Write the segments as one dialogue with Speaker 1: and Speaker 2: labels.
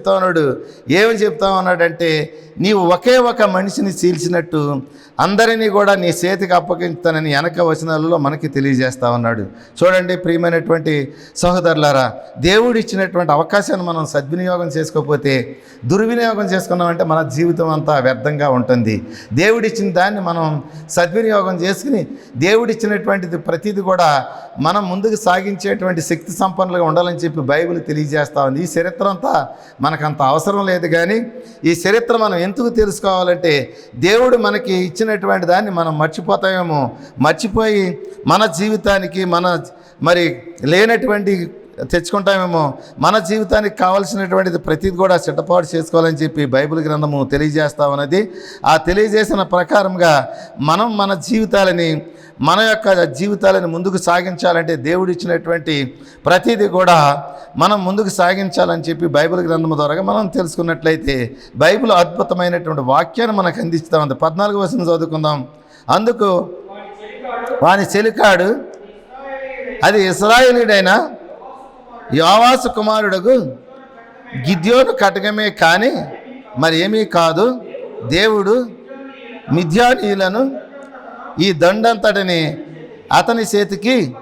Speaker 1: చెప్తా ఉన్నాడు ఏమని చెప్తా ఉన్నాడంటే నీవు ఒకే ఒక మనిషిని చీల్చినట్టు అందరినీ కూడా నీ చేతికి అప్పగించుతానని వెనక వచనాలలో మనకి తెలియజేస్తా ఉన్నాడు. చూడండి ప్రియమైనటువంటి సహోదరులారా దేవుడు ఇచ్చినటువంటి అవకాశాన్ని మనం సద్వినియోగం చేసుకోకపోతే దుర్వినియోగం చేసుకున్నామంటే మన జీవితం అంతా వ్యర్థంగా ఉంటుంది. దేవుడిచ్చిన దాన్ని మనం సద్వినియోగం చేసుకుని దేవుడిచ్చినటువంటిది ప్రతిది కూడా మనం ముందుకు సాగించేటువంటి శక్తి సంపన్నులుగా ఉండాలని చెప్పి బైబిల్ తెలియజేస్తా ఉంది. ఈ చరిత్ర అంతా మనకంత అవసరం లేదు కానీ ఈ చరిత్ర మనం ఎందుకు తెలుసుకోవాలంటే దేవుడు మనకి ఇచ్చినటువంటి దాన్ని మనం మర్చిపోతామేమో. మర్చిపోయి మన జీవితానికి మన మరి లేనటువంటి తెచ్చుకుంటామేమో. మన జీవితానికి కావలసినటువంటిది ప్రతిది కూడా సిద్ధపాటు చేసుకోవాలని చెప్పి బైబిల్ గ్రంథము తెలియజేస్తా ఉన్నది ఆ తెలియజేసిన ప్రకారంగా మనం మన జీవితాలని మన యొక్క జీవితాలను ముందుకు సాగించాలంటే దేవుడు ఇచ్చినటువంటి ప్రతిదీ కూడా మనం ముందుకు సాగించాలని చెప్పి బైబిల్ గ్రంథం ద్వారా మనం తెలుసుకున్నట్లయితే బైబిల్ అద్భుతమైనటువంటి వాక్యాన్ని మనకు అందిస్తూ ఉంది పద్నాలుగు వచనం చదువుకుందాం. అందుకు వాని చెలికాడు అది ఇస్రాయేలీడైన యోవాసు కుమారుడుగు గిద్యోను కటకమే కానీ మరి ఏమీ కాదు దేవుడు మిథ్యానీయులను ఈ దండంతటిని అతని చేతికి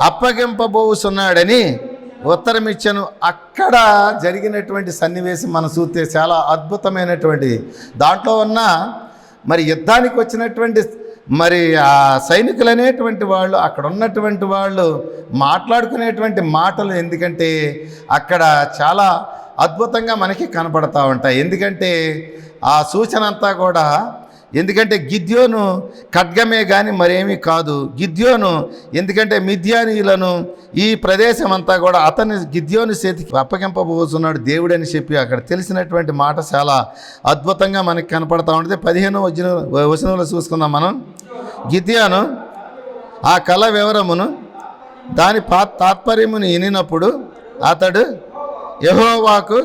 Speaker 1: అప్పగింపబోసున్నాడని ఉత్తరమిచ్చను. అక్కడ జరిగినటువంటి సన్నివేశం మనం చూస్తే చాలా అద్భుతమైనటువంటి దాంట్లో ఉన్న మరి యుద్ధానికి వచ్చినటువంటి మరి ఆ సైనికులు అనేటువంటి వాళ్ళు అక్కడ ఉన్నటువంటి వాళ్ళు మాట్లాడుకునేటువంటి మాటలు ఎందుకంటే అక్కడ చాలా అద్భుతంగా మనకి కనపడతా ఉంటాయి. ఎందుకంటే ఆ సూచన అంతా కూడా ఎందుకంటే గిద్యోను ఖడ్గమే కానీ మరేమీ కాదు. గిద్యోను ఎందుకంటే మిథ్యానీయులను ఈ ప్రదేశం అంతా కూడా అతని గిద్యోని చేతికి అప్పగింపబోతున్నాడు దేవుడు అని చెప్పి అక్కడ తెలిసినటువంటి మాట చాలా అద్భుతంగా మనకి కనపడతా ఉంటుంది పదిహేను వచన వచనంలో చూసుకుందాం మనం. గిద్యోను ఆ కళ వివరమును దాని పా తాత్పర్యమును వినినప్పుడు అతడు యహోవాకు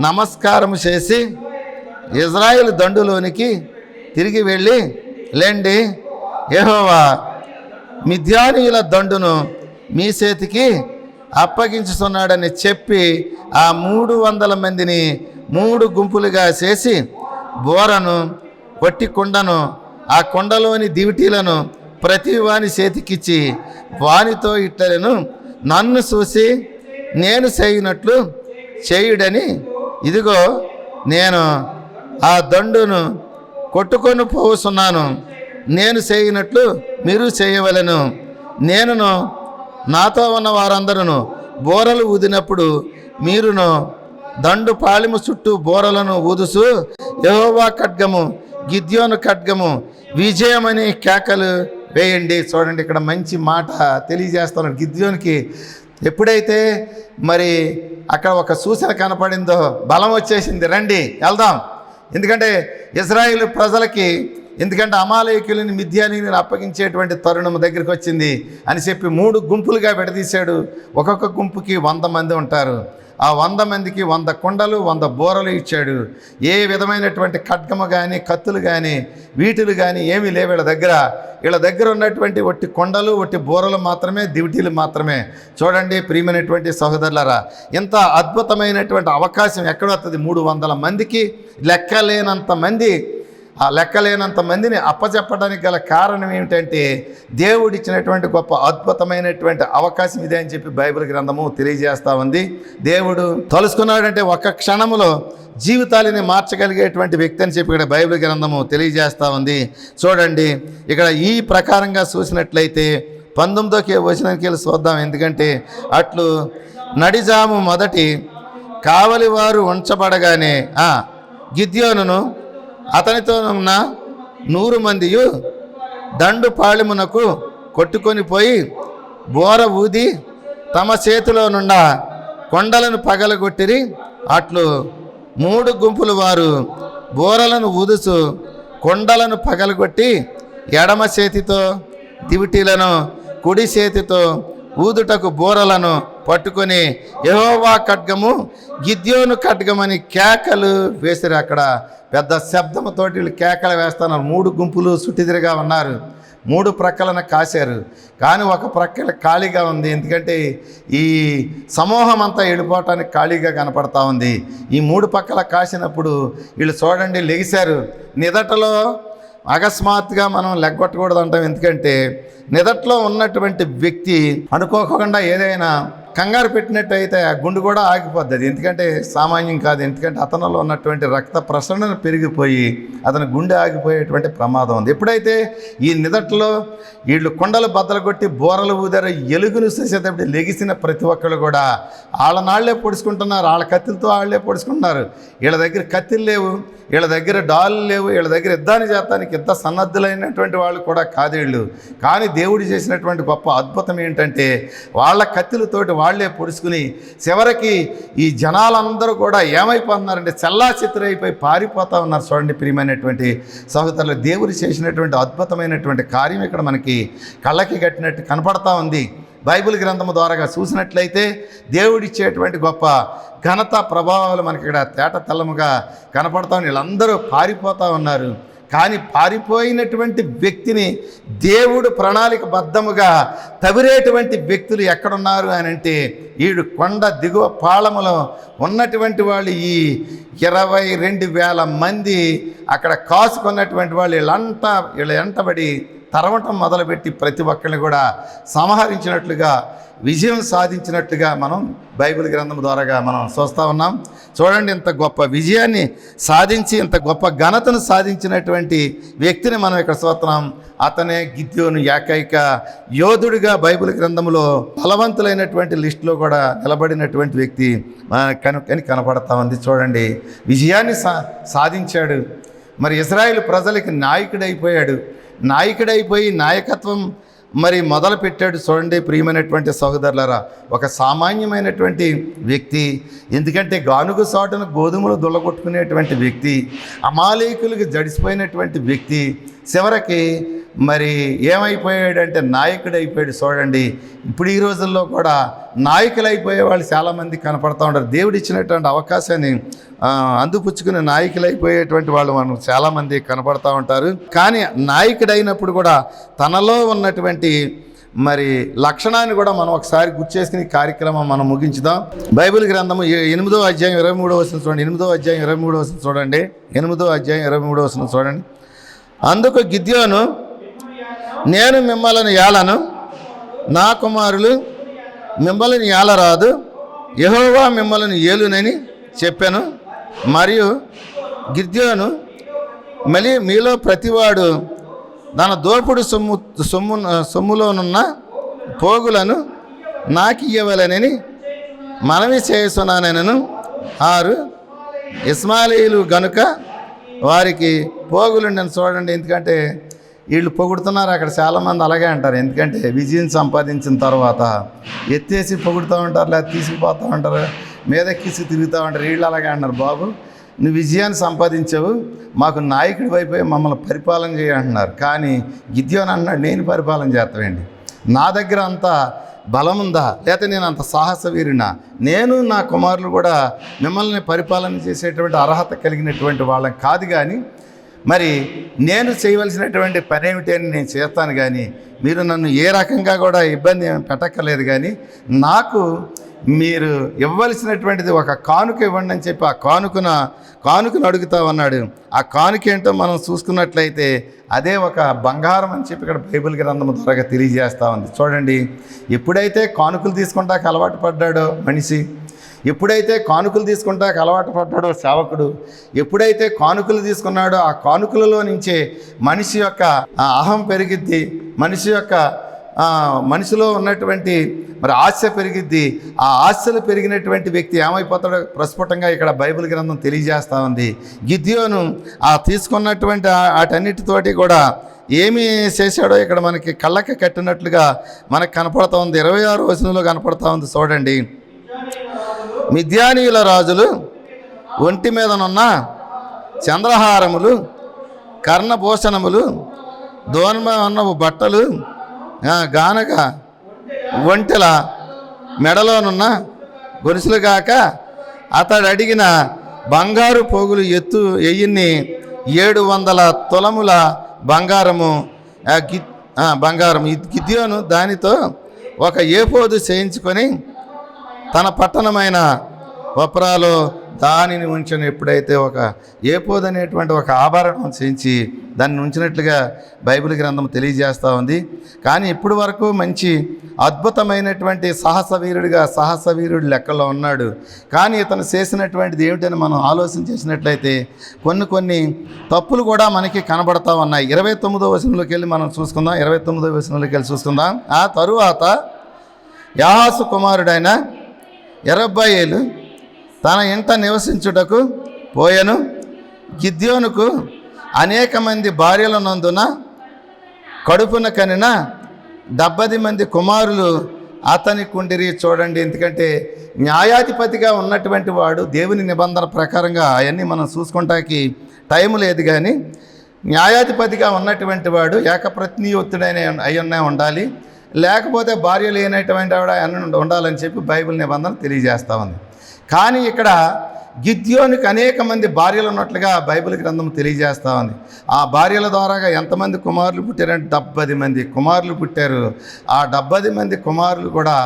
Speaker 1: నమస్కారం చేసి ఇజ్రాయిల్ దండులోనికి తిరిగి వెళ్ళి లేండి. ఏహోవా మిథ్యానీయుల దండును మీ చేతికి అప్పగించుతున్నాడని చెప్పి ఆ మూడు వందల మందిని మూడు గుంపులుగా చేసి బోరను వట్టి కుండను ఆ కుండలోని దివిటీలను ప్రతి వాని చేతికిచ్చి వానితో ఇట్లను నన్ను చూసి నేను చేయనట్లు చేయుడని. ఇదిగో నేను ఆ దండును కొట్టుకొని పోతున్నాను నేను చేయనట్లు మీరు చేయవలెను. నేనును నాతో ఉన్న వారందరూ బోరలు ఊదినప్పుడు మీరును దండు పాలిము చుట్టూ బోరలను ఊదుసు యహోవా ఖడ్గము గిద్యోను ఖడ్గము విజయమని కేకలు వేయండి. చూడండి ఇక్కడ మంచి మాట తెలియజేస్తున్నాడు గిద్యోనికి. ఎప్పుడైతే మరి అక్కడ ఒక సూచన కనపడిందో బలం వచ్చేసింది. రండి వెళ్దాం. ఎందుకంటే ఇజ్రాయిల్ ప్రజలకి ఎందుకంటే అమాలయకులని మిథ్యానీని అప్పగించేటువంటి తరుణం దగ్గరికి వచ్చింది అని చెప్పి మూడు గుంపులుగా విడదీశాడు. ఒక్కొక్క గుంపుకి వంద మంది ఉంటారు. ఆ వంద మందికి వంద కుండలు వంద బోరలు ఇచ్చాడు. ఏ విధమైనటువంటి ఖడ్గము కానీ కత్తులు కానీ వీటిలు కానీ ఏమీ లేవు వీళ్ళ దగ్గర. వీళ్ళ దగ్గర ఉన్నటువంటి ఒట్టి కొండలు ఒట్టి బోరలు మాత్రమే దివిటీలు మాత్రమే. చూడండి ప్రియమైనటువంటి సహోదరులారా ఇంత అద్భుతమైనటువంటి అవకాశం ఎక్కడ వస్తుంది మూడు వందల మందికి లెక్కలేనంత మంది ఆ లెక్కలేనంత మందిని అప్పచెప్పడానికి గల కారణం ఏమిటంటే దేవుడిచ్చినటువంటి గొప్ప అద్భుతమైనటువంటి అవకాశం ఇదే అని చెప్పి బైబిల్ గ్రంథము తెలియజేస్తా ఉంది. దేవుడు తలుసుకున్నాడంటే ఒక క్షణములో జీవితాలని మార్చగలిగేటువంటి వ్యక్తి అని చెప్పి ఇక్కడ బైబిల్ గ్రంథము తెలియజేస్తా ఉంది. చూడండి ఇక్కడ ఈ ప్రకారంగా చూసినట్లయితే పంతొమ్మిదోకి వచ్చినానికి వెళ్ళి చూద్దాం. ఎందుకంటే అట్లు నడిజాము మొదటి కావలి వారు ఉంచబడగానే గిద్యోను గిద్యోనును అతనితో ఉన్న నూరు మందియు దండు పాళెమునకు కొట్టుకొని పోయి బోర ఊది తమ చేతిలో నుండా కొండలను పగలగొట్టిరి. అట్లు మూడు గుంపులు వారు బోరలను ఊదుచు కొండలను పగలగొట్టి ఎడమ చేతితో దివిటీలను కుడి చేతితో ఊదుటకు బోరలను పట్టుకొని యహోవా ఖడ్గము గిద్యోను ఖడ్గమని కేకలు వేసిరు అక్కడ. పెద్ద శబ్దంతో వీళ్ళు కేకలు వేస్తున్నారు. మూడు గుంపులు సుట్టిదిరిగా ఉన్నారు. మూడు ప్రక్కలను కాశారు. కానీ ఒక ప్రక్కల ఖాళీగా ఉంది. ఎందుకంటే ఈ సమూహం అంతా వెళ్ళిపోవటానికి ఖాళీగా కనపడతా ఉంది. ఈ మూడు పక్కల కాసినప్పుడు వీళ్ళు చూడండి లెగిశారు. నిదటలో అకస్మాత్తుగా మనం లెగ్గొట్టకూడదు అంటాం ఎందుకంటే నిదట్లో ఉన్నటువంటి వ్యక్తి అనుకోకుండా ఏదైనా కంగారు పెట్టినట్టయితే ఆ గుండు కూడా ఆగిపోద్ది ఎందుకంటే సామాన్యం కాదు. ఎందుకంటే అతనిలో ఉన్నటువంటి రక్త ప్రసరణ పెరిగిపోయి అతని గుండె ఆగిపోయేటువంటి ప్రమాదం ఉంది. ఎప్పుడైతే ఈ నిదట్లో వీళ్ళు కొండలు బద్దలు కొట్టి బోరలు ఊదారు ఎలుగును చూసేటప్పుడు లెగిసిన ప్రతి ఒక్కళ్ళు కూడా వాళ్ళనాళ్ళే పొడుచుకుంటున్నారు. వాళ్ళ కత్తులతో వాళ్ళే పొడుచుకుంటున్నారు. వీళ్ళ దగ్గర కత్తిలు లేవు. వీళ్ళ దగ్గర డాలు లేవు. వీళ్ళ దగ్గర యుద్ధాన్ని చేస్తానికి యుద్ధ సన్నద్ధులైనటువంటి వాళ్ళు కూడా కాదు వీళ్ళు. కానీ దేవుడు చేసినటువంటి గొప్ప అద్భుతం ఏంటంటే వాళ్ళ కత్తులతోటి వాళ్ళే పొడుచుకుని చివరికి ఈ జనాలందరూ కూడా ఏమైపోతున్నారంటే చల్లా చిత్రైపోయి పారిపోతా ఉన్నారు చూడండి ప్రియమైనటువంటి సహోదరులు. దేవుడు చేసినటువంటి అద్భుతమైనటువంటి కార్యం ఇక్కడ మనకి కళ్ళకి కట్టినట్టు కనపడతా ఉంది. బైబిల్ గ్రంథము ద్వారాగా చూసినట్లయితే దేవుడిచ్చేటువంటి గొప్ప ఘనత ప్రభావాలు మనకి ఇక్కడ తేట తెల్లముగా కనపడతా ఉన్నాయి. వీళ్ళందరూ పారిపోతూ ఉన్నారు. కానీ పారిపోయినటువంటి వ్యక్తిని దేవుడు ప్రణాళికబద్ధముగా తవిరేటువంటి వ్యక్తులు ఎక్కడున్నారు అని అంటే ఈడు కొండ దిగువ పాళములో ఉన్నటువంటి వాళ్ళు ఈ ఇరవై రెండు వేల మంది అక్కడ కాసుకున్నటువంటి వాళ్ళు వీళ్ళంతా వీళ్ళ ఎంటబడి తరవటం మొదలుపెట్టి ప్రతి ఒక్కరిని కూడా సంహరించినట్లుగా విజయం సాధించినట్లుగా మనం బైబిల్ గ్రంథం ద్వారాగా మనం చూస్తూ ఉన్నాం. చూడండి ఇంత గొప్ప విజయాన్ని సాధించి ఇంత గొప్ప ఘనతను సాధించినటువంటి వ్యక్తిని మనం ఇక్కడ చూస్తున్నాం. అతనే గిద్యోను ఏకైక యోధుడిగా బైబిల్ గ్రంథంలో బలవంతులైనటువంటి లిస్టులో కూడా నిలబడినటువంటి వ్యక్తి కనుకని కనపడతా ఉంది. చూడండి విజయాన్ని సా సాధించాడు. మరి ఇజ్రాయిల్ ప్రజలకి నాయకుడైపోయాడు. నాయకుడైపోయి నాయకత్వం మరి మొదలు పెట్టాడు చూడండి ప్రియమైనటువంటి సహోదరులరా. ఒక సామాన్యమైనటువంటి వ్యక్తి ఎందుకంటే గానుగు సాటును గోధుమలు దుల్లగొట్టుకునేటువంటి వ్యక్తి అమాలేకులకు జడిసిపోయినటువంటి వ్యక్తి చివరికి మరి ఏమైపోయాడంటే నాయకుడు అయిపోయాడు చూడండి. ఇప్పుడు ఈ రోజుల్లో కూడా నాయకులు అయిపోయే వాళ్ళు చాలామంది కనపడతా ఉంటారు దేవుడు ఇచ్చినటువంటి అవకాశాన్ని అందుపుచ్చుకుని నాయకులు అయిపోయేటువంటి వాళ్ళు మనం చాలామంది కనపడుతూ ఉంటారు. కానీ నాయకుడైనప్పుడు కూడా తనలో ఉన్నటువంటి మరి లక్షణాన్ని కూడా మనం ఒకసారి గుర్తు చేసుకుని కార్యక్రమం మనం ముగించుదాం. బైబిల్ గ్రంథము ఎనిమిదో అధ్యాయం ఇరవై మూడో వచనం చూడండి. ఎనిమిదో అధ్యాయం ఇరవై మూడో వచనం చూడండి. ఎనిమిదో అధ్యాయం ఇరవై మూడో వచనం చూడండి. అందుకు గిద్యోను నేను మిమ్మల్ని ఏలను. నా కుమారులు మిమ్మల్ని ఏలరాదు. యహోవా మిమ్మల్ని ఏలునని చెప్పాను. మరియు గిద్యోను మళ్ళీ మీలో ప్రతివాడు తన దోపుడు సొమ్ము సొమ్ము సొమ్ములోనున్న పోగులను నాకు ఇవ్వలేనని మనవి చేస్తున్నానను ఆరు ఇస్మాయిలీలు గనుక వారికి పోగులు నేను చూడండి ఎందుకంటే వీళ్ళు పొగుడుతున్నారు అక్కడ చాలామంది అలాగే అంటారు. ఎందుకంటే విజయం సంపాదించిన తర్వాత ఎత్తేసి పొగుడుతూ ఉంటారు లేదా తీసుకుపోతూ ఉంటారు మీదెక్కిసి తిరుగుతూ ఉంటారు. వీళ్ళు అలాగే అంటారు బాబు నువ్వు విజయాన్ని సంపాదించావు మాకు నాయకుడి వైపు మమ్మల్ని పరిపాలన చేయంటున్నారు కానీ గిద్యోని అన్నాడు నేను పరిపాలన చేస్తావండి నా దగ్గర అంత బలం ఉందా? లేకపోతే నేను అంత సాహస వీరినా నేను నా కుమారులు కూడా మిమ్మల్ని పరిపాలన చేసేటువంటి అర్హత కలిగినటువంటి వాళ్ళం కాదు కానీ మరి నేను చేయవలసినటువంటి పని ఏమిటి అని నేను చేస్తాను కానీ మీరు నన్ను ఏ రకంగా కూడా ఇబ్బంది పెట్టక్కర్లేదు కానీ నాకు మీరు ఇవ్వవలసినటువంటిది ఒక కానుక ఇవ్వండి అని చెప్పి ఆ కానుకన కానుకను అడుగుతా ఉన్నాడు. ఆ కానుక ఏంటో మనం చూసుకున్నట్లయితే అదే ఒక బంగారం అని చెప్పి ఇక్కడ బైబిల్ గ్రంథం ద్వారా తెలియజేస్తూ ఉంది. చూడండి ఎప్పుడైతే కానుకలు తీసుకుంటాక అలవాటు పడ్డాడో మనిషి ఎప్పుడైతే కానుకలు తీసుకుంటాక అలవాటు పడ్డాడో సేవకుడు ఎప్పుడైతే కానుకలు తీసుకున్నాడో ఆ కానుకలలో నుంచే మనిషి యొక్క అహం పెరిగిద్ది మనిషి యొక్క మనిషిలో ఉన్నటువంటి మరి ఆశ పెరిగిద్ది ఆ ఆశలు పెరిగినటువంటి వ్యక్తి ఏమైపోతాడో ప్రస్ఫుటంగా ఇక్కడ బైబిల్ గ్రంథం తెలియజేస్తూ ఉంది. గిద్యోను ఆ తీసుకున్నటువంటి వాటన్నిటితోటి కూడా ఏమి చేశాడో ఇక్కడ మనకి కళ్ళకి కట్టినట్లుగా మనకు కనపడుతూ ఉంది. ఇరవై ఆరు వచనంలో కనపడుతూ ఉంది. చూడండి. మిథ్యానీయుల రాజులు ఒంటి మీదనున్న చంద్రహారములు కర్ణభూషణములు దోన్మన్నపు బట్టలు గానక ఒంటెల మెడలోనున్న గొలుసులు గాక అతడు అడిగిన బంగారు పోగులు ఎత్తు ఎయ్యిన్ని ఏడు వందల తులముల బంగారము గి- బంగారం గిద్యోను దానితో ఒక ఏపోదు చేయించుకొని తన పట్టణమైన వప్రాలో దానిని ఉంచిన ఎప్పుడైతే ఒక ఏపోదనేటువంటి ఒక ఆభరణం చేయించి దాన్ని ఉంచినట్లుగా బైబిల్ గ్రంథం తెలియజేస్తూ ఉంది. కానీ ఇప్పటి వరకు మంచి అద్భుతమైనటువంటి సాహస వీరుడిగా సాహస వీరుడు లెక్కలో ఉన్నాడు. కానీ ఇతను చేసినటువంటిది ఏమిటని మనం ఆలోచన చేసినట్లయితే కొన్ని కొన్ని తప్పులు కూడా మనకి కనబడతా ఉన్నాయి. ఇరవై తొమ్మిదో వచనంలోకి వెళ్ళి మనం చూసుకుందాం. ఇరవై తొమ్మిదో వచనంలోకి వెళ్ళి చూసుకుందాం. ఆ తరువాత యాహాసు కుమారుడైన ఎరబ్బాయేలు తన ఇంట నివసించుటకు పోయెను. గిద్యోనుకు అనేక మంది భార్యలనందున కడుపున కనిన డెబ్బది మంది కుమారులు అతని కుండిరి చూడండి. ఎందుకంటే న్యాయాధిపతిగా ఉన్నటువంటి వాడు దేవుని నిబంధన ప్రకారంగా అవన్నీ మనం చూసుకుంటానికి టైం లేదు కానీ న్యాయాధిపతిగా ఉన్నటువంటి వాడు ఏకప్రతినియుక్తుడైన అయ్యున్నా ఉండాలి. లేకపోతే భార్య లేనటువంటి ఆవిడ అన్న ఉండాలని చెప్పి బైబిల్ నిబంధన తెలియజేస్తా ఉంది. కానీ ఇక్కడ గిద్యోనికి అనేక మంది భార్యలు ఉన్నట్లుగా బైబిల్ గ్రంథం తెలియజేస్తా ఉంది. ఆ భార్యల ద్వారాగా ఎంతమంది కుమారులు పుట్టారంటే డెబ్బది మంది కుమారులు పుట్టారు. ఆ డెబ్బది మంది కుమారులు కూడా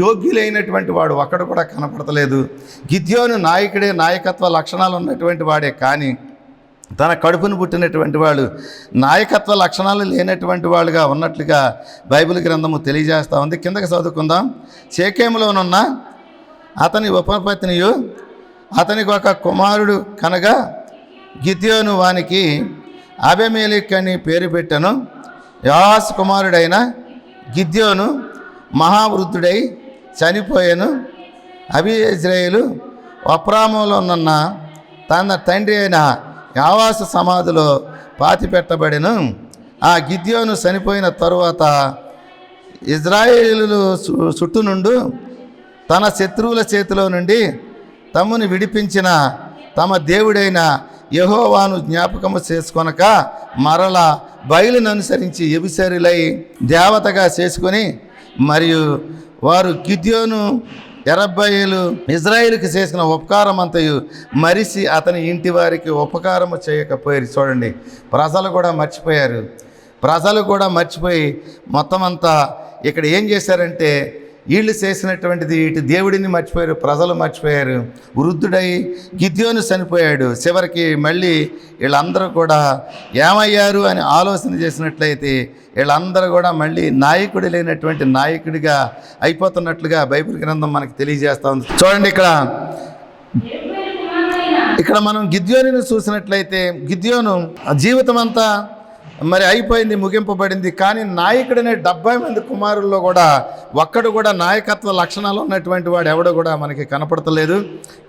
Speaker 1: యోగ్యులైనటువంటి వాడు ఒక్కడు కూడా కనపడతలేదు. గిద్యోను నాయకుడే నాయకత్వ లక్షణాలు ఉన్నటువంటి వాడే కానీ తన కడుపును పుట్టినటువంటి వాళ్ళు నాయకత్వ లక్షణాలు లేనటువంటి వాళ్ళుగా ఉన్నట్లుగా బైబిల్ గ్రంథము తెలియజేస్తూ ఉంది. కిందకి చదువుకుందాం. చేకేములోనున్న అతని ఉపపత్నియు అతనికి ఒక కుమారుడు కనగా గిద్యోను వానికి అబెమేలిక్ అని పేరు పెట్టను. యాస్ కుమారుడైన గిద్యోను మహావృద్ధుడై చనిపోయాను. అభిజ్రాయేలు వప్రామంలో ఉన్న తన తండ్రి అయిన యావాస సమాధిలో పాతిపెట్టబడిన. ఆ గిద్యోను చనిపోయిన తరువాత ఇజ్రాయేలు సు- చుట్టూ నుండు తన శత్రువుల చేతిలో నుండి తమ్ముని విడిపించిన తమ దేవుడైన యహోవాను జ్ఞాపకము చేసుకొనక మరల బయలును అనుసరించి ఎబిసరులై దేవతగా చేసుకొని మరియు వారు గిద్యోను ఎరబ్బయలు ఇజ్రాయిల్కి చేసిన ఉపకారం అంతయు మరిసి అతని ఇంటి వారికి ఉపకారము చేయకపోయారు. చూడండి ప్రజలు కూడా మర్చిపోయారు. ప్రజలు కూడా మర్చిపోయి మొత్తం అంతా ఇక్కడ ఏం చేశారంటే వీళ్ళు చేసినటువంటిది ఇటు దేవుడిని మర్చిపోయారు ప్రజలు మర్చిపోయారు వృద్ధుడై గిద్యోను చనిపోయాడు. చివరికి మళ్ళీ వీళ్ళందరూ కూడా ఏమయ్యారు అని ఆలోచన చేసినట్లయితే వీళ్ళందరూ కూడా మళ్ళీ నాయకుడు లేనటువంటి నాయకుడిగా అయిపోతున్నట్లుగా బైబిల్ గ్రంథం మనకి తెలియజేస్తా ఉంది. చూడండి ఇక్కడ. ఇక్కడ మనం గిద్యోనిని చూసినట్లయితే గిద్యోను జీవితం అంతా మరి అయిపోయింది ముగింపబడింది. కానీ నాయకుడనే డెబ్బై మంది కుమారుల్లో కూడా ఒక్కడు కూడా నాయకత్వ లక్షణాలు ఉన్నటువంటి వాడు ఎవడో కూడా మనకి కనపడతలేదు.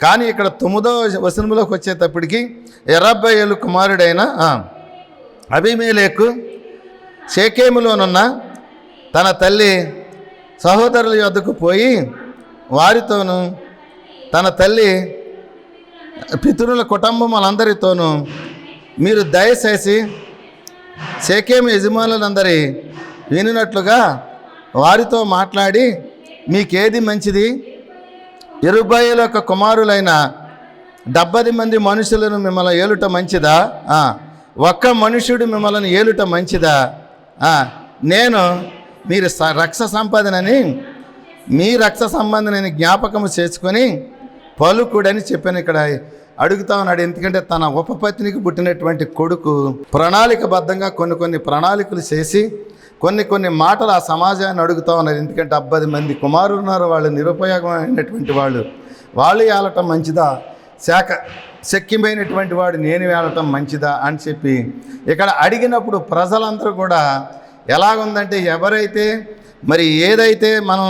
Speaker 1: కానీ ఇక్కడ తొమ్మిదో వచనంలోకి వచ్చేటప్పటికి ఎర్రబ్బయ్యలు కుమారుడైన అభిమేలేకు షేకేములోనున్న తన తల్లి సహోదరుల యొద్దకు పోయి వారితోనూ తన తల్లి పితరుల కుటుంబములందరితోనూ మీరు దయచేసి సేకేం యజమానులందరి వినినట్లుగా వారితో మాట్లాడి మీకేది మంచిది? ఇరుబాయిల యొక్క కుమారులైన డెబ్బది మంది మనుషులను మిమ్మల్ని ఏలుట మంచిదా? ఒక్క మనుషుడు మిమ్మల్ని ఏలుట మంచిదా? నేను మీరు స- రక్ష సంపదనని మీ రక్ష సంబంధనని జ్ఞాపకము చేసుకొని పలుకుడని చెప్పాను ఇక్కడ. అడుగుతా ఉన్నాడు ఎందుకంటే తన ఉపపత్నికి పుట్టినటువంటి కొడుకు ప్రణాళికబద్ధంగా కొన్ని కొన్ని ప్రణాళికలు చేసి కొన్ని కొన్ని మాటలు ఆ సమాజాన్ని అడుగుతా ఉన్నారు. ఎందుకంటే అబ్బది మంది కుమారులు ఉన్నారు వాళ్ళు నిరుపయోగమైనటువంటి వాళ్ళు. వాళ్ళు ఏలటం మంచిదా? శాఖ శక్యమైనటువంటి వాడు నేను వెళ్ళటం మంచిదా అని చెప్పి ఇక్కడ అడిగినప్పుడు ప్రజలందరూ కూడా ఎలాగుందంటే ఎవరైతే మరి ఏదైతే మనం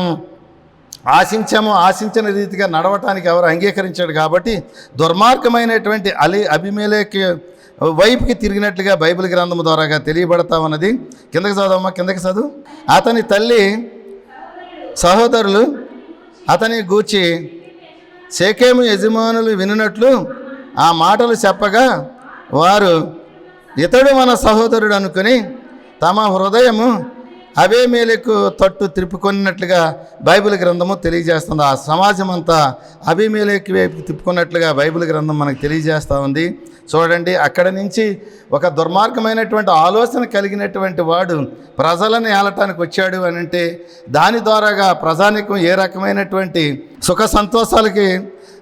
Speaker 1: ఆశించామో ఆశించిన రీతిగా నడవటానికి ఎవరు అంగీకరించాడు కాబట్టి దుర్మార్గమైనటువంటి అలి అభిమేలేకి వైపుకి తిరిగినట్లుగా బైబిల్ గ్రంథం ద్వారాగా తెలియబడతా ఉన్నది. కిందకి చదవమ్మా కిందకి చదువు. అతని తల్లి సహోదరులు అతని గూర్చి సేకేము యజమానులు వినినట్లు ఆ మాటలు చెప్పగా వారు ఇతడు మన సహోదరుడు అనుకుని తమ హృదయము అభిమేలకు తట్టు త్రిప్పుకొన్నట్లుగా బైబిల్ గ్రంథము తెలియజేస్తుంది. ఆ సమాజం అంతా అభిమేలకి వైపు తిప్పుకున్నట్లుగా బైబిల్ గ్రంథం మనకు తెలియజేస్తూ ఉంది. చూడండి అక్కడ నుంచి ఒక దుర్మార్గమైనటువంటి ఆలోచన కలిగినటువంటి వాడు ప్రజలను ఏలటానికి వచ్చాడు అని అంటే దాని ద్వారాగా ప్రజానికం ఏ రకమైనటువంటి సుఖ సంతోషాలకి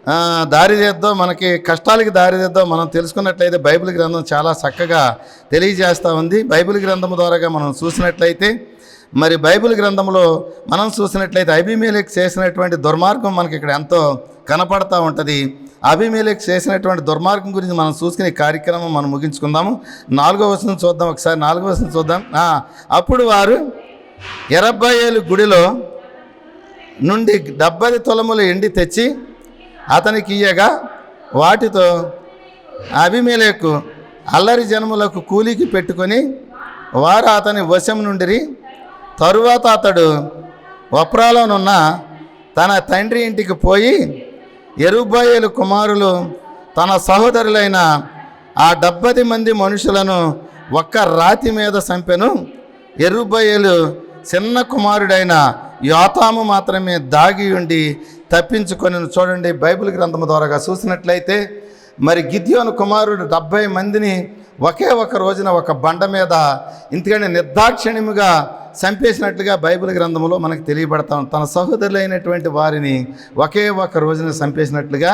Speaker 1: ఆ, దారితీద్దాం మనకి కష్టాలకి దారితీద్దాం మనం తెలుసుకున్నట్లయితే బైబిల్ గ్రంథం చాలా చక్కగా తెలియజేస్తూ ఉంది. బైబిల్ గ్రంథం ద్వారాగా మనం చూసినట్లయితే మరి బైబిల్ గ్రంథంలో మనం చూసినట్లయితే అభిమేలకు చేసినటువంటి దుర్మార్గం మనకి ఇక్కడ ఎంతో కనపడతా ఉంటుంది. అభిమేలకు చేసినటువంటి దుర్మార్గం గురించి మనం చూసుకునే కార్యక్రమం మనం ముగించుకుందాము. నాలుగో వచనం చూద్దాం ఒకసారి. నాలుగో వచనం చూద్దాం. అప్పుడు వారు ఎరబ్బాయేలు గుడిలో నుండి డెబ్బై తులములు ఎండి తెచ్చి అతనికి ఇయ్యగా వాటితో అభిమేలకు అల్లరి జనములకు కూలికి పెట్టుకొని వారు అతని వశం నుండిరి తరువాత అతడు వప్రాలోనున్న తన తండ్రి ఇంటికి పోయి ఎరుబాయేలు కుమారులు తన సహోదరులైన ఆ డెబ్బది మంది మనుషులను ఒక్క రాతి మీద చంపెను. ఎరుబయలు చిన్న కుమారుడైన యోతాము మాత్రమే దాగి ఉండి తప్పించుకొని చూడండి బైబిల్ గ్రంథం ద్వారా చూసినట్లయితే మరి గిద్యోను కుమారుడు డెబ్భై మందిని ఒకే ఒక రోజున ఒక బండ మీద ఇంతకంటే నిర్దాక్షిణ్యముగా చంపేసినట్లుగా బైబిల్ గ్రంథంలో మనకు తెలియబడతాం తన సహోదరులైనటువంటి వారిని ఒకే ఒక రోజున చంపేసినట్లుగా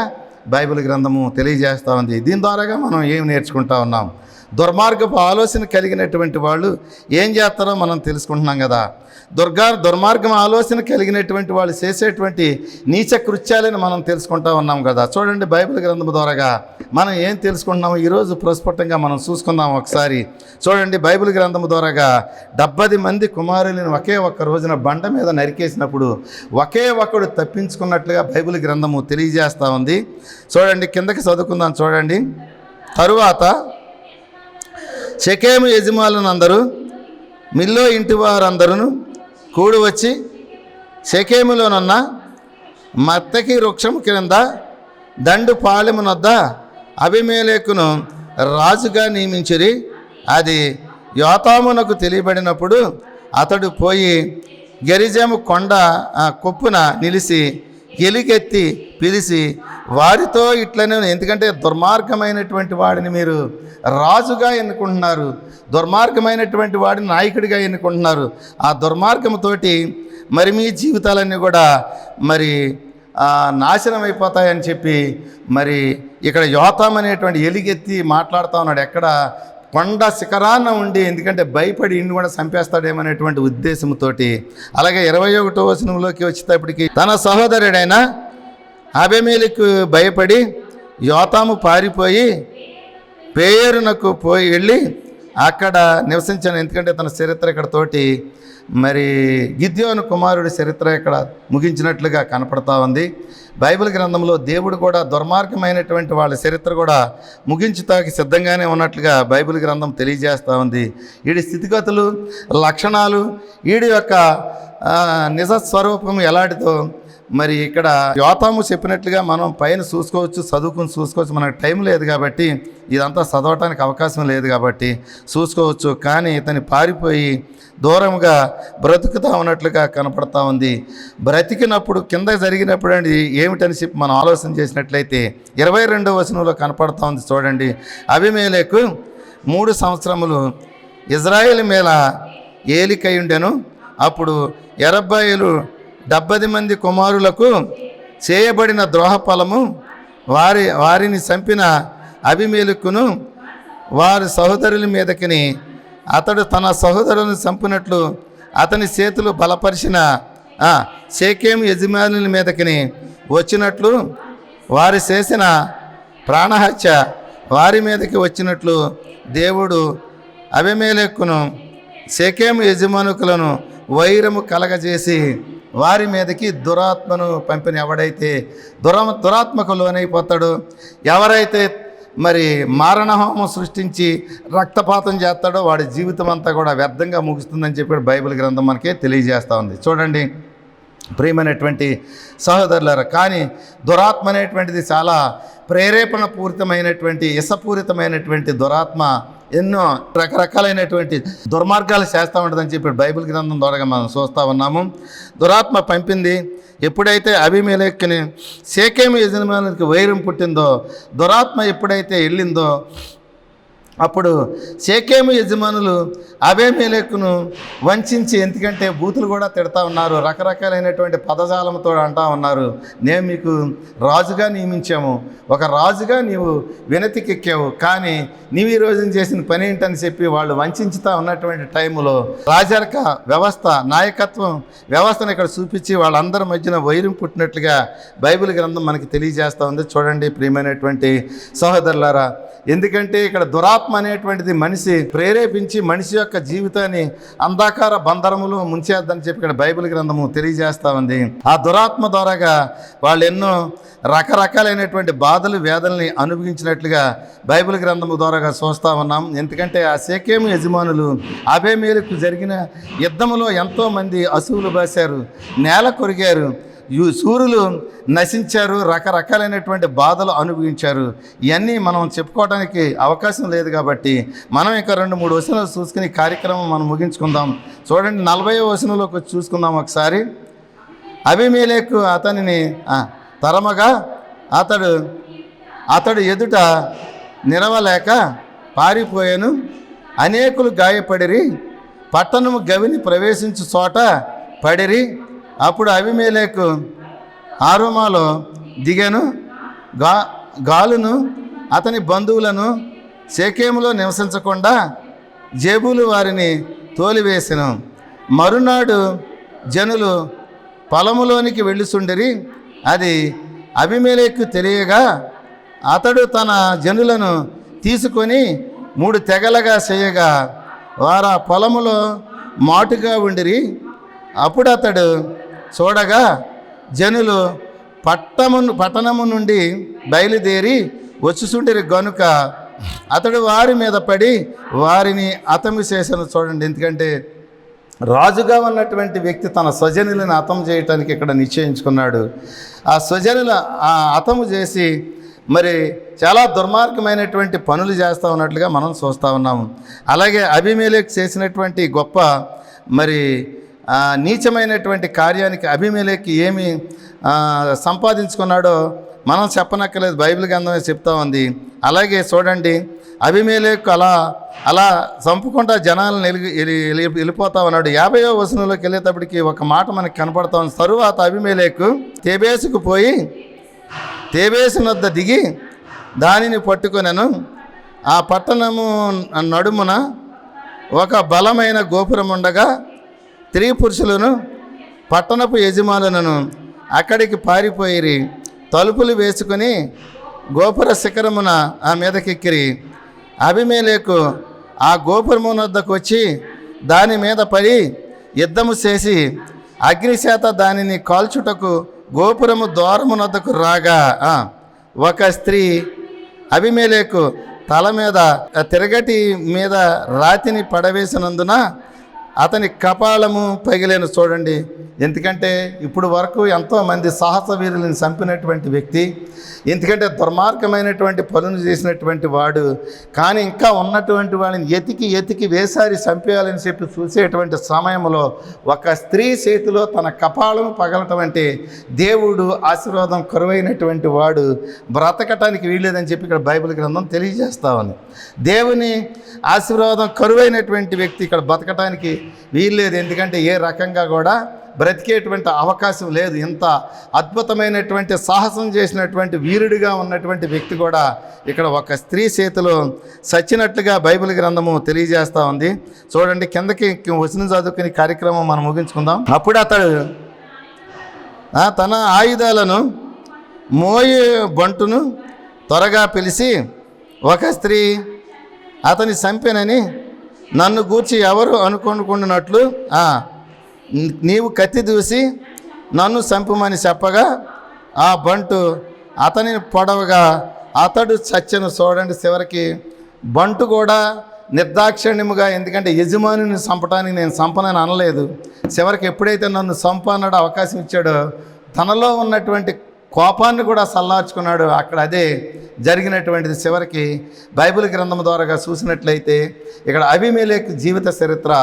Speaker 1: బైబిల్ గ్రంథము తెలియజేస్తూ ఉంది. దీని ద్వారాగా మనం ఏం నేర్చుకుంటా ఉన్నాం? దుర్మార్గపు ఆలోచన కలిగినటువంటి వాళ్ళు ఏం చేస్తారో మనం తెలుసుకుంటున్నాం కదా. దుర్గా దుర్మార్గం ఆలోచన కలిగినటువంటి వాళ్ళు చేసేటువంటి నీచ కృత్యాలని మనం తెలుసుకుంటా ఉన్నాం కదా. చూడండి బైబిల్ గ్రంథం ద్వారాగా మనం ఏం తెలుసుకుంటున్నాము ఈరోజు ప్రస్ఫుటంగా మనం చూసుకుందాం ఒకసారి. చూడండి బైబిల్ గ్రంథం ద్వారాగా డెబ్బది మంది కుమారులను ఒకే ఒక్క రోజున బండ మీద నరికేసినప్పుడు ఒకే ఒకడు తప్పించుకున్నట్లుగా బైబిల్ గ్రంథము తెలియజేస్తూ ఉంది. చూడండి కిందకి చదువుకుందాం చూడండి. తరువాత షకేము అందరూ మిల్లో ఇంటి వారందరూ కూడి వచ్చి షకేములోనున్న మత్తకి వృక్షం క్రింద దండు పాలెమునొద్ద అభిమేలేకును రాజుగా నియమించిరి. అది యోతామునకు తెలియబడినప్పుడు అతడు పోయి గెరిజము కొండ ఆ, కొప్పున నిలిచి ఎలుగెత్తి పిలిచి వారితో ఇట్లనే ఎందుకంటే దుర్మార్గమైనటువంటి వాడిని మీరు రాజుగా ఎన్నుకుంటున్నారు. దుర్మార్గమైనటువంటి వాడిని నాయకుడిగా ఎన్నుకుంటున్నారు. ఆ దుర్మార్గంతోటి మరి మీ జీవితాలన్నీ కూడా మరి నాశనం అయిపోతాయని చెప్పి మరి ఇక్కడ యోతాం అనేటువంటి ఎలిగెత్తి మాట్లాడుతూ ఉన్నాడు. ఎక్కడ? కొండ శిఖరాన ఉండి ఎందుకంటే భయపడి ఇన్ని కూడా చంపేస్తాడేమనేటువంటి ఉద్దేశంతోటి అలాగే ఇరవై ఒకటో వచనంలోకి వచ్చేటప్పటికి తన సహోదరుడైన అభిమేలికు భయపడి యోతాము పారిపోయి పేరునకు పోయి వెళ్ళి అక్కడ నివసించాను. ఎందుకంటే తన చరిత్ర ఇక్కడ తోటి మరి గిద్యోను కుమారుడి చరిత్ర ఇక్కడ ముగించినట్లుగా కనపడతా ఉంది. బైబిల్ గ్రంథంలో దేవుడు కూడా దుర్మార్గమైనటువంటి వాళ్ళ చరిత్ర కూడా ముగించుతాకి సిద్ధంగానే ఉన్నట్లుగా బైబిల్ గ్రంథం తెలియజేస్తూ ఉంది. వీడి స్థితిగతులు లక్షణాలు వీడి యొక్క నిజ స్వరూపం ఎలాంటిదో మరి ఇక్కడ యోతాము చెప్పినట్లుగా మనం పైన చూసుకోవచ్చు చదువుకుని చూసుకోవచ్చు మనకు టైం లేదు కాబట్టి ఇదంతా చదవటానికి అవకాశం లేదు కాబట్టి చూసుకోవచ్చు. కానీ ఇతని పారిపోయి దూరంగా బ్రతుకుతా ఉన్నట్లుగా కనపడతా ఉంది. బ్రతికినప్పుడు కింద జరిగినప్పుడు అండి ఏమిటని చెప్పి మనం ఆలోచన చేసినట్లయితే ఇరవై రెండవ వచనంలో కనపడతా ఉంది చూడండి. అభిమేలకు మూడు సంవత్సరములు ఇజ్రాయేల్ మీద ఏలికయుండెను అప్పుడు ఎరబ్బాయిలు డెబ్బది మంది కుమారులకు చేయబడిన ద్రోహఫలము వారి వారిని చంపిన అభిమేలుకును వారి సహోదరుల మీదకిని. అతడు తన సహోదరులను చంపినట్లు అతని చేతులు బలపరిచిన సేకేం యజమానుల మీదకిని వచ్చినట్లు వారు చేసిన ప్రాణహత్య వారి మీదకి వచ్చినట్లు దేవుడు అభిమేలెక్కును సేకేం యజమానుకులను వైరము కలగజేసి వారి మీదకి దురాత్మను పంపిన ఎవడైతే దుర దురాత్మకు లోనైపోతాడు ఎవరైతే మరి మారణహోమం సృష్టించి రక్తపాతం చేస్తాడో వాడి జీవితం అంతా కూడా వ్యర్థంగా ముగుస్తుందని చెప్పి బైబిల్ గ్రంథం మనకి తెలియజేస్తూ ఉంది. చూడండి ప్రియమైనటువంటి సహోదరులారు కానీ దురాత్మ అనేటువంటిది చాలా ప్రేరేపణ పూరితమైనటువంటి ఇసపూరితమైనటువంటి దురాత్మ ఎన్నో రకరకాలైనటువంటి దుర్మార్గాలు చేస్తూ ఉంటుందని చెప్పి బైబిల్ గ్రంథం ద్వారా మనం చూస్తూ ఉన్నాము. దురాత్మ పంపింది. ఎప్పుడైతే అభిమేలెక్కిని సేకేమి యజమానికి వైరం పుట్టిందో దురాత్మ ఎప్పుడైతే వెళ్ళిందో అప్పుడు సేకేము యజమానులు అబేమేలెక్కును వంచించి ఎందుకంటే బూతులు కూడా తిడతా ఉన్నారు రకరకాలైనటువంటి పదజాలంతో అంటా ఉన్నారు. నేను మీకు రాజుగా నియమించాము ఒక రాజుగా నీవు వినతికెక్కావు కానీ నీవు ఈ రోజున చేసిన పని ఏంటని చెప్పి వాళ్ళు వంచుతా ఉన్నటువంటి టైంలో రాజరిక వ్యవస్థ నాయకత్వం వ్యవస్థను ఇక్కడ చూపించి వాళ్ళందరి మధ్యన వైరం పుట్టినట్లుగా బైబిల్ గ్రంథం మనకి తెలియజేస్తూ ఉంది. చూడండి ప్రియమైనటువంటి సహోదరులారా ఎందుకంటే ఇక్కడ ఆత్మ అనేటువంటిది మనిషి ప్రేరేపించి మనిషి యొక్క జీవితాన్ని అంధాకార బంధరములు ముంచేద్దని చెప్పి ఇక్కడ బైబిల్ గ్రంథము తెలియజేస్తా ఉంది. ఆ దురాత్మ ద్వారాగా వాళ్ళు ఎన్నో రకరకాలైనటువంటి బాధలు వేదనల్ని అనుభవించినట్లుగా బైబిల్ గ్రంథము ద్వారాగా చూస్తూ ఉన్నాం. ఎందుకంటే ఆ సేకేము యజమానులు అబేమేలకు జరిగిన యుద్ధములో ఎంతోమంది అసువులు బాశారు నేల కొరిగారు. సూర్యులు నశించారు రకరకాలైనటువంటి బాధలు అనుభవించారు. ఇవన్నీ మనం చెప్పుకోవడానికి అవకాశం లేదు కాబట్టి మనం ఇక రెండు మూడు వచనాలు చూసుకుని కార్యక్రమం మనం ముగించుకుందాం. చూడండి నలభై వచనంలోకి వచ్చి చూసుకుందాం ఒకసారి. అభిమేలేకు అతనిని తరమగా అతడు అతడు ఎదుట నిలవలేక పారిపోయాను. అనేకులు గాయపడిరి పట్టణము గవిని ప్రవేశించు చోట పడిరి. అప్పుడు అవిమేలేకు ఆరోమాలో దిగాను గా గాలును అతని బంధువులను సేకేములో నివసించకుండా జేబులు వారిని తోలివేసెను. మరునాడు జనులు పొలములోనికి వెళ్ళుచుండిరి. అది అభిమేలేకు తెలియగా అతడు తన జనులను తీసుకొని మూడు తెగలగా చేయగా వారు ఆ పొలములో మాటుగా ఉండిరి. అప్పుడు అతడు చూడగా జనులు పట్టమును పట్టణము నుండి బయలుదేరి వచ్చుచుండిరి గనుక అతడు వారి మీద పడి వారిని అతమి చేసను చూడండి. ఎందుకంటే రాజుగా ఉన్నటువంటి వ్యక్తి తన స్వజనులను అతం చేయటానికి ఇక్కడ నిశ్చయించుకున్నాడు. ఆ స్వజనుల ఆ అతము చేసి మరి చాలా దుర్మార్గమైనటువంటి పనులు చేస్తూ ఉన్నట్లుగా మనం చూస్తూ ఉన్నాము. అలాగే అభిమేలేక్ చేసినటువంటి గొప్ప మరి నీచమైనటువంటి కార్యానికి అభిమేలేకి ఏమి సంపాదించుకున్నాడో మనం చెప్పనక్కర్లేదు బైబిల్ గ్రంథమే చెప్తా ఉంది. అలాగే చూడండి అభిమేలేకు అలా అలా చంపుకుంటా జనాలను వెలిగి వెళ్ళి- వెళ్ళిపోతా ఉన్నాడు. యాభైవ వసనంలోకి వెళ్ళేటప్పటికి ఒక మాట మనకి కనపడతా ఉంది. తరువాత అభిమేలేకు తేబేసుకు పోయి తేబేసు నద్ద దిగి దానిని పట్టుకున్నాను ఆ పట్టణము నడుమున ఒక బలమైన గోపురం ఉండగా స్త్రీ పురుషులను పట్టణపు యజమానులను అక్కడికి పారిపోయిరి తలుపులు వేసుకుని గోపుర శిఖరమున ఆ మీదకెక్కిరి. అభిమేలేకు ఆ గోపురము వద్దకు వచ్చి దాని మీద పడి యుద్ధము చేసి అగ్నిశాత దానిని కాల్చుటకు గోపురము ద్వారమునద్దకు రాగా ఒక స్త్రీ అభిమేలేకు తల మీద తిరగటి మీద రాతిని పడవేసినందున అతని కపాలము పగిలేను చూడండి. ఎందుకంటే ఇప్పుడు వరకు ఎంతోమంది సాహస వీరులను చంపినటువంటి వ్యక్తి ఎందుకంటే దుర్మార్గమైనటువంటి పనులు చేసినటువంటి వాడు కానీ ఇంకా ఉన్నటువంటి వాడిని ఎతికి ఎతికి వేసారి చంపేయాలని చెప్పి చూసేటువంటి సమయంలో ఒక స్త్రీ చేతిలో తన కపాలం పగలటం అంటే దేవుడు ఆశీర్వాదం కరువైనటువంటి వాడు బ్రతకటానికి వీల్లేదని చెప్పి ఇక్కడ బైబిల్ గ్రంథం తెలియజేస్తా ఉంది. దేవుని ఆశీర్వాదం కరువైనటువంటి వ్యక్తి ఇక్కడ బ్రతకటానికి వీల్లేదు ఎందుకంటే ఏ రకంగా కూడా బ్రతికేటువంటి అవకాశం లేదు. ఇంత అద్భుతమైనటువంటి సాహసం చేసినటువంటి వీరుడిగా ఉన్నటువంటి వ్యక్తి కూడా ఇక్కడ ఒక స్త్రీ చేతిలో సచ్చినట్లుగా బైబిల్ గ్రంథము తెలియజేస్తూ ఉంది. చూడండి కిందకి వచ్చిన చదువుకుని కార్యక్రమం మనం ముగించుకుందాం. అప్పుడు అతడు తన ఆయుధాలను మోయే బంటును త్వరగా పిలిచి ఒక స్త్రీ అతని చంపేనని నన్ను గూర్చి ఎవరు అనుకుంటున్నట్లు నీవు కత్తి దూసి నన్ను చంపమని చెప్పగా ఆ బంటు అతనిని పొడవగా అతడు చచ్చను చూడండి చివరికి. బంటు కూడా నిర్దాక్షిణ్యముగా ఎందుకంటే యజమానిని చంపడానికి నేను చంపనని అనలేదు. చివరికి ఎప్పుడైతే నన్ను చంప అన్నాడు అవకాశం ఇచ్చాడో తనలో ఉన్నటువంటి కోపాన్ని కూడా సల్లార్చుకున్నాడు. అక్కడ అదే జరిగినటువంటిది చివరికి బైబిల్ గ్రంథం ద్వారా చూసినట్లయితే ఇక్కడ అభిమేలేక్ జీవిత చరిత్ర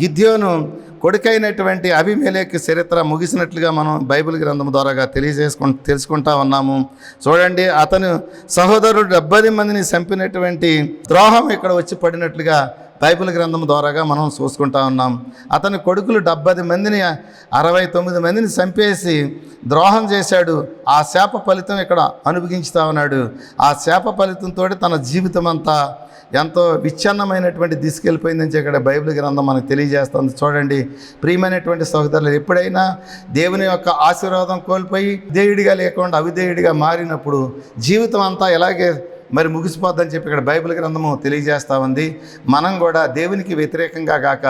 Speaker 1: గిద్యోను కొడుకైనటువంటి అభిమేలేక్ చరిత్ర ముగిసినట్లుగా మనం బైబిల్ గ్రంథం ద్వారా తెలియజేసుకు తెలుసుకుంటా ఉన్నాము. చూడండి అతను సహోదరుడు డెబ్బది మందిని చంపినటువంటి ద్రోహం ఇక్కడ వచ్చి పడినట్లుగా బైబిల్ గ్రంథం ద్వారాగా మనం చూసుకుంటా ఉన్నాం. అతని కొడుకులు డెబ్బై మందిని అరవై తొమ్మిది మందిని చంపేసి ద్రోహం చేశాడు. ఆ శాప ఫలితం ఇక్కడ అనుభవించుతా ఉన్నాడు. ఆ శాప ఫలితంతో తన జీవితం అంతా ఎంతో విచ్ఛిన్నమైనటువంటి తీసుకెళ్ళిపోయిందని చెప్పి ఇక్కడ బైబిల్ గ్రంథం మనకు తెలియజేస్తుంది. చూడండి ప్రియమైనటువంటి సహోదరులు ఎప్పుడైనా దేవుని యొక్క ఆశీర్వాదం కోల్పోయి దేవుడిగా లేకుండా అవిధేయుడిగా మారినప్పుడు జీవితం అంతా ఎలాగే మరి ముగిసిపోద్దని చెప్పి ఇక్కడ బైబిల్ గ్రంథము తెలియజేస్తూ ఉంది. మనం కూడా దేవునికి వ్యతిరేకంగా కాక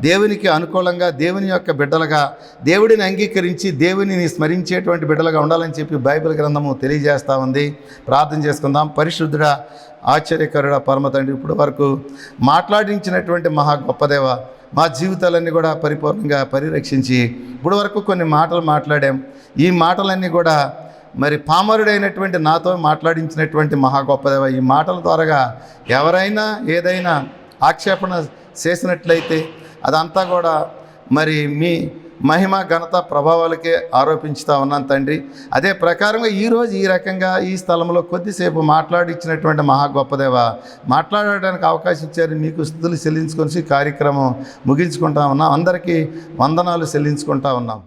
Speaker 1: దేవునికి అనుకూలంగా దేవుని యొక్క బిడ్డలుగా దేవుడిని అంగీకరించి దేవునిని స్మరించేటువంటి బిడ్డలుగా ఉండాలని చెప్పి బైబిల్ గ్రంథము తెలియజేస్తూ ఉంది. ప్రార్థన చేసుకుందాం. పరిశుద్ధుడా ఆశ్చర్యకరుడ పరమ తండ్రి ఇప్పుడు వరకు మాట్లాడించినటువంటి మహా గొప్పదేవ మా జీవితాలన్నీ కూడా పరిపూర్ణంగా పరిరక్షించి ఇప్పుడు వరకు కొన్ని మాటలు మాట్లాడాం. ఈ మాటలన్నీ కూడా మరి పామరుడైనటువంటి నాతో మాట్లాడించినటువంటి మహా గొప్పదేవ ఈ మాటల ద్వారా ఎవరైనా ఏదైనా ఆక్షేపణ చేసినట్లయితే అదంతా కూడా మరి మీ మహిమ ఘనత ప్రభావాలకే ఆరోపించుతా ఉన్నాను తండ్రి. అదే ప్రకారంగా ఈరోజు ఈ రకంగా ఈ స్థలంలో కొద్దిసేపు మాట్లాడించినటువంటి మహా గొప్పదేవ మాట్లాడడానికి అవకాశం ఇచ్చారు. మీకు స్థుతులు చెల్లించుకొని కార్యక్రమం ముగించుకుంటా ఉన్నాం. అందరికీ వందనాలు చెల్లించుకుంటా ఉన్నాం.